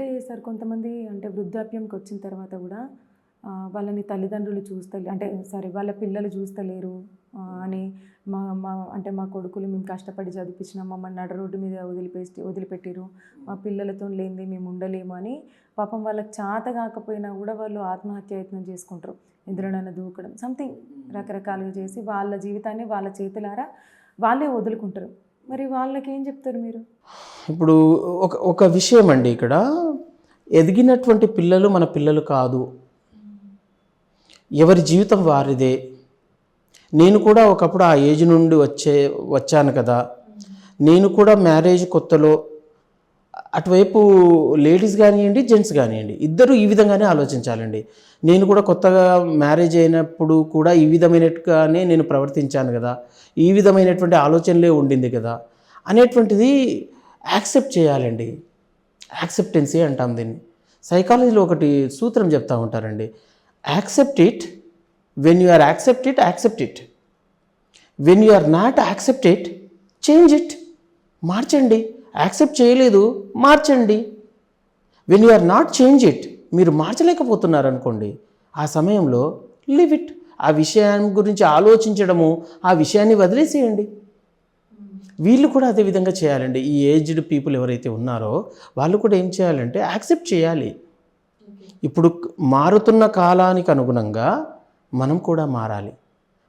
అంటే సార్ కొంతమంది అంటే వృద్ధాప్యంకి వచ్చిన తర్వాత కూడా వాళ్ళని తల్లిదండ్రులు చూస్తలే అంటే సారీ వాళ్ళ పిల్లలు చూస్తలేరు అని మా మా అంటే మా కొడుకులు మేము కష్టపడి చదివించిన మమ్మల్ని నడ రోడ్డు మీద వదిలిపేసి వదిలిపెట్టిరు మా పిల్లలతో లేనిది మేము ఉండలేము అని పాపం వాళ్ళకి చేత కాకపోయినా కూడా వాళ్ళు ఆత్మహత్య యత్నం చేసుకుంటారు. ఎందులోనైనా దూకడం సంథింగ్ రకరకాలుగా చేసి వాళ్ళ జీవితాన్ని వాళ్ళ చేతులారా వాళ్ళే వదులుకుంటారు. మరి వాళ్ళకి ఏం చెప్తారు మీరు? ఇప్పుడు ఒక ఒక విషయం అండి ఇక్కడ. ఎదిగినటువంటి పిల్లలు మన పిల్లలు కాదు. ఎవరి జీవితం వారిదే. నేను కూడా ఒకప్పుడు ఆ ఏజ్ నుండి వచ్చే వచ్చాను కదా. నేను కూడా మ్యారేజ్ కొత్తలో అటువైపు లేడీస్ కానివ్వండి జెంట్స్ కానివ్వండి ఇద్దరు ఈ విధంగానే ఆలోచించాలండి. నేను కూడా కొత్తగా మ్యారేజ్ అయినప్పుడు కూడా ఈ విధమైనట్టుగానే నేను ప్రవర్తించాను కదా. ఈ విధమైనటువంటి ఆలోచనలే ఉండింది కదా. అనేటువంటిది యాక్సెప్ట్ చేయాలండి. యాక్సెప్టెన్సీ అంటాం దీన్ని. సైకాలజీలో ఒకటి సూత్రం చెప్తూ ఉంటారండి. Accept it. When you are accept it accept it when you are not accept it change it మార్చండి. యాక్సెప్ట్ చేయలేదు మార్చండి. When you are not change it మీరు మార్చలేకపోతున్నారు అనుకోండి ఆ సమయంలో లివ్ ఇట్ ఆ విషయం గురించి ఆలోచించడము ఆ విషయాన్ని వదిలేసేయండి. వీళ్ళు కూడా అదే విధంగా చేయాలండి. ఈ ఏజ్డ్ పీపుల్ ఎవరైతే ఉన్నారో వాళ్ళు కూడా ఏం చేయాలంటే యాక్సెప్ట్ చేయాలి. ఇప్పుడు మారుతున్న కాలానికి అనుగుణంగా మనం కూడా మారాలి.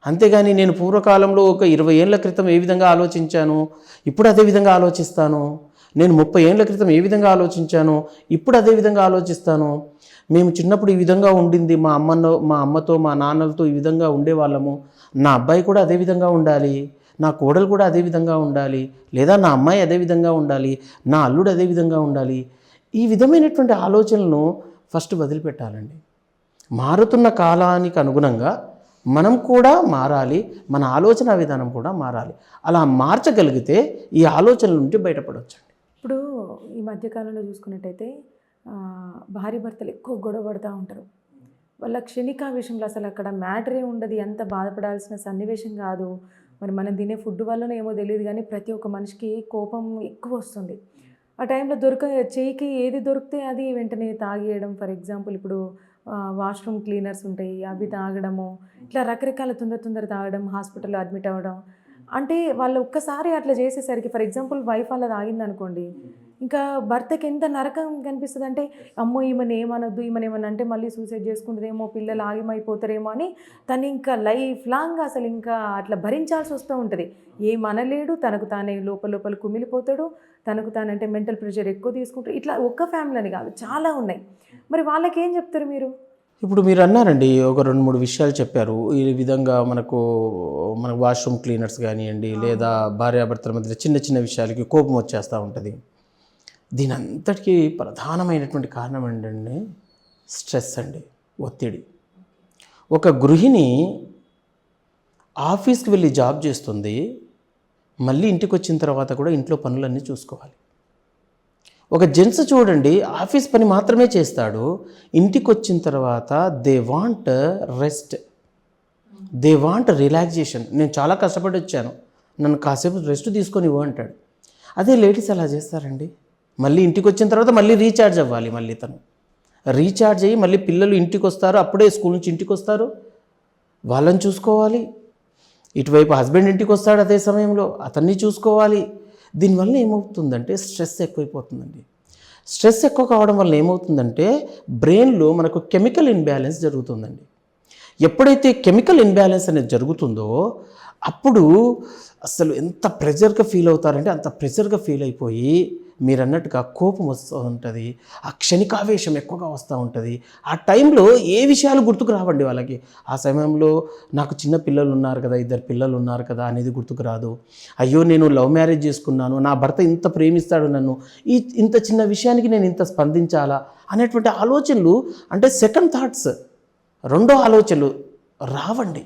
అంతేగాని నేను పూర్వకాలంలో ఒక ఇరవై ఏళ్ళ క్రితం ఏ విధంగా ఆలోచించాను? ఇప్పుడు అదే విధంగా ఆలోచిస్తాను? నేను ముప్పై ఏళ్ళ క్రితం ఏ విధంగా ఆలోచించాను? ఇప్పుడు అదే విధంగా ఆలోచిస్తాను? మేము చిన్నప్పుడు ఈ విధంగా ఉండింది మా అమ్మనో మా అమ్మతో మా నాన్నలతో ఈ విధంగా ఉండేవాళ్ళము. నా అబ్బాయి కూడా అదే విధంగా ఉండాలి. నా కోడలు కూడా అదే విధంగా ఉండాలి. లేదా నా అమ్మాయి అదే విధంగా ఉండాలి. నా అల్లుడు అదే విధంగా ఉండాలి. ఈ విధమైనటువంటి ఆలోచనలను ఫస్ట్ వదిలిపెట్టాలండి. మారుతున్న కాలానికి అనుగుణంగా మనం కూడా మారాలి మన ఆలోచన విధానం కూడా మారాలి. అలా మార్చగలిగితే ఈ ఆలోచనల నుండి బయటపడవచ్చండి ఇప్పుడు ఈ మధ్యకాలంలో చూసుకున్నట్టయితే భార్య భర్తలు ఎక్కువ గొడవ పడుతూ ఉంటారు. వాళ్ళ క్షణిక విషయంలో అసలు అక్కడ మ్యాటరే ఉండదు. ఎంత బాధపడాల్సిన సన్నివేశం కాదు. మరి మనం తినే ఫుడ్ వల్లనో ఏమో తెలియదు కానీ ప్రతి ఒక్క మనిషికి కోపం ఎక్కువ వస్తుంది. ఆ టైంలో దొరక చేయికి ఏది దొరికితే అది వెంటనే తాగేయడం ఫర్ ఎగ్జాంపుల్ ఇప్పుడు వాష్రూమ్ క్లీనర్స్ ఉంటాయి అవి తాగడము ఇట్లా రకరకాల తొందర తొందర తాగడం హాస్పిటల్లో అడ్మిట్ అవ్వడం. అంటే వాళ్ళు ఒక్కసారి అట్లా చేసేసరికి ఫర్ ఎగ్జాంపుల్ వైఫ్ అలా తాగింది అనుకోండి ఇంకా భర్తకి ఎంత నరకం కనిపిస్తుంది అంటే అమ్మో ఈమెను ఏమనొద్దు ఈమెను ఏమన్నా అంటే మళ్ళీ సూసైడ్ చేసుకుంటుందేమో పిల్లలు ఆగిమైపోతారేమో అని తను ఇంకా లైఫ్ లాంగ్ అసలు ఇంకా అట్లా భరించాల్సి వస్తూ ఉంటుంది. ఏమనలేడు తనకు తానే లోపల లోపల కుమిలిపోతాడు తనకు తానంటే మెంటల్ ప్రెషర్ ఎక్కువ తీసుకుంటాడు. ఇట్లా ఒక్క ఫ్యామిలీ అని కాదు చాలా ఉన్నాయి. మరి వాళ్ళకి ఏం చెప్తారు మీరు? ఇప్పుడు మీరు అన్నారండి ఒక రెండు మూడు విషయాలు చెప్పారు. ఈ విధంగా మనకు మన వాష్రూమ్ క్లీనర్స్ కానివ్వండి లేదా భార్యాభర్తల మధ్య చిన్న చిన్న విషయాలకి కోపం వచ్చేస్తూ ఉంటుంది. దీని అంతటికీ ప్రధానమైనటువంటి కారణం ఏంటండి స్ట్రెస్ అండి ఒత్తిడి. ఒక గృహిణి ఆఫీస్కి వెళ్ళి జాబ్ చేస్తుంది మళ్ళీ ఇంటికి వచ్చిన తర్వాత కూడా ఇంట్లో పనులన్నీ చూసుకోవాలి. ఒక జెంట్స్ చూడండి ఆఫీస్ పని మాత్రమే చేస్తాడు ఇంటికి వచ్చిన తర్వాత they want rest they want relaxation. నేను చాలా కష్టపడి వచ్చాను నన్ను కాసేపు రెస్ట్ తీసుకొని ఇవ్వు అంటాడు. అదే లేడీస్ అలా చేస్తారండి. మళ్ళీ ఇంటికి వచ్చిన తర్వాత మళ్ళీ రీఛార్జ్ అవ్వాలి మళ్ళీ తను. రీఛార్జ్ అయ్యి మళ్ళీ పిల్లలు ఇంటికి వస్తారు అప్పుడే స్కూల్ నుంచి ఇంటికి వస్తారు వాళ్ళని చూసుకోవాలి. ఇటువైపు హస్బెండ్ ఇంటికి వస్తాడు అదే సమయంలో అతన్ని చూసుకోవాలి. దీనివల్ల ఏమవుతుందంటే స్ట్రెస్ ఎక్కువైపోతుందండి. స్ట్రెస్ ఎక్కువ కావడం వల్ల ఏమవుతుందంటే బ్రెయిన్లో మనకు కెమికల్ ఇన్బ్యాలెన్స్ జరుగుతుందండి. ఎప్పుడైతే కెమికల్ ఇన్బ్యాలెన్స్ అనేది జరుగుతుందో అప్పుడు అసలు ఎంత ప్రెజర్గా ఫీల్ అవుతారంటే అంత ప్రెజర్గా ఫీల్ అయిపోయి మీరు అన్నట్టుగా కోపం వస్తూ ఉంటుంది ఆ క్షణికావేశం ఎక్కువగా వస్తూ ఉంటుంది. ఆ టైంలో ఏ విషయాలు గుర్తుకు రావండి వాళ్ళకి? ఆ సమయంలో నాకు చిన్న పిల్లలు ఉన్నారు కదా ఇద్దరు పిల్లలు ఉన్నారు కదా అనేది గుర్తుకు రాదు. అయ్యో నేను లవ్ మ్యారేజ్ చేసుకున్నాను నా భర్త ఇంత ప్రేమిస్తాడు నన్ను ఈ ఇంత చిన్న విషయానికి నేను ఇంత స్పందించాలా అనేటువంటి ఆలోచనలు అంటే సెకండ్ థాట్స్ రెండో ఆలోచనలు రావండి.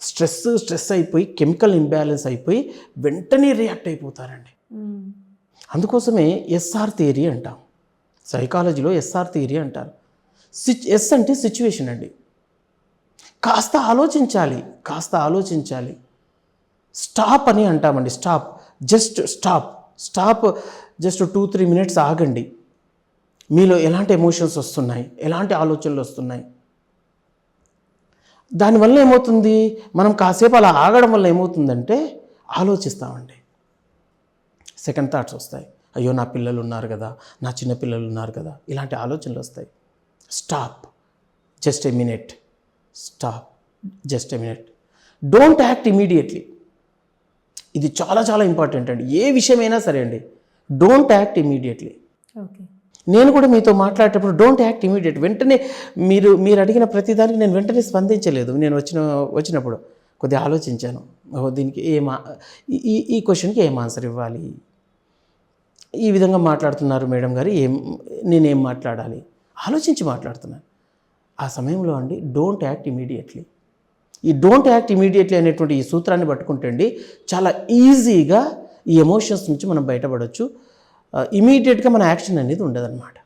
స్ట్రెస్ స్ట్రెస్ అయిపోయి కెమికల్ ఇంబ్యాలెన్స్ అయిపోయి వెంటనే రియాక్ట్ అయిపోతారండి. అందుకోసమే ఎస్ఆర్ థియరీ అంటాం. సైకాలజీలో ఎస్ఆర్ థియరీ అంటారు. సిచ్ ఎస్ అంటే సిచ్యువేషన్ అండి. కాస్త ఆలోచించాలి కాస్త ఆలోచించాలి. స్టాప్ అని అంటామండి stop. Just stop. Stop just two three minutes ఆగండి. మీలో ఎలాంటి ఎమోషన్స్ వస్తున్నాయి ఎలాంటి ఆలోచనలు వస్తున్నాయి? దానివల్ల ఏమవుతుంది? మనం కాసేపు అలా ఆగడం వల్ల ఏమవుతుందంటే ఆలోచిస్తామండి. సెకండ్ థాట్స్ వస్తాయి. అయ్యో నా పిల్లలు ఉన్నారు కదా నా చిన్న పిల్లలు ఉన్నారు కదా ఇలాంటి ఆలోచనలు వస్తాయి. Stop just a minute stop just a minute don't act immediately ఇది చాలా చాలా ఇంపార్టెంట్ అండి. ఏ విషయమైనా సరే అండి డోంట్ యాక్ట్ ఇమీడియట్లీ ఓకే. నేను కూడా మీతో మాట్లాడేటప్పుడు డోంట్ యాక్ట్ ఇమీడియట్ వెంటనే మీరు మీరు అడిగిన ప్రతిదానికి నేను వెంటనే స్పందించలేదు. నేను వచ్చిన వచ్చినప్పుడు కొద్దిగా ఆలోచించాను. దీనికి ఏం ఈ ఈ క్వశ్చన్కి ఏం ఆన్సర్ ఇవ్వాలి? ఈ విధంగా మాట్లాడుతున్నారు మేడం గారు ఏం నేనేం మాట్లాడాలి? ఆలోచించి మాట్లాడుతున్నాను ఆ సమయంలో అండి డోంట్ యాక్ట్ ఇమీడియట్లీ ఈ డోంట్ యాక్ట్ ఇమీడియట్లీ అనేటువంటి ఈ సూత్రాన్ని పట్టుకుంటే అండి చాలా ఈజీగా ఈ ఎమోషన్స్ నుంచి మనం బయటపడవచ్చు ఇమీడియట్గా మన యాక్షన్ అనేది ఉండదన్నమాట.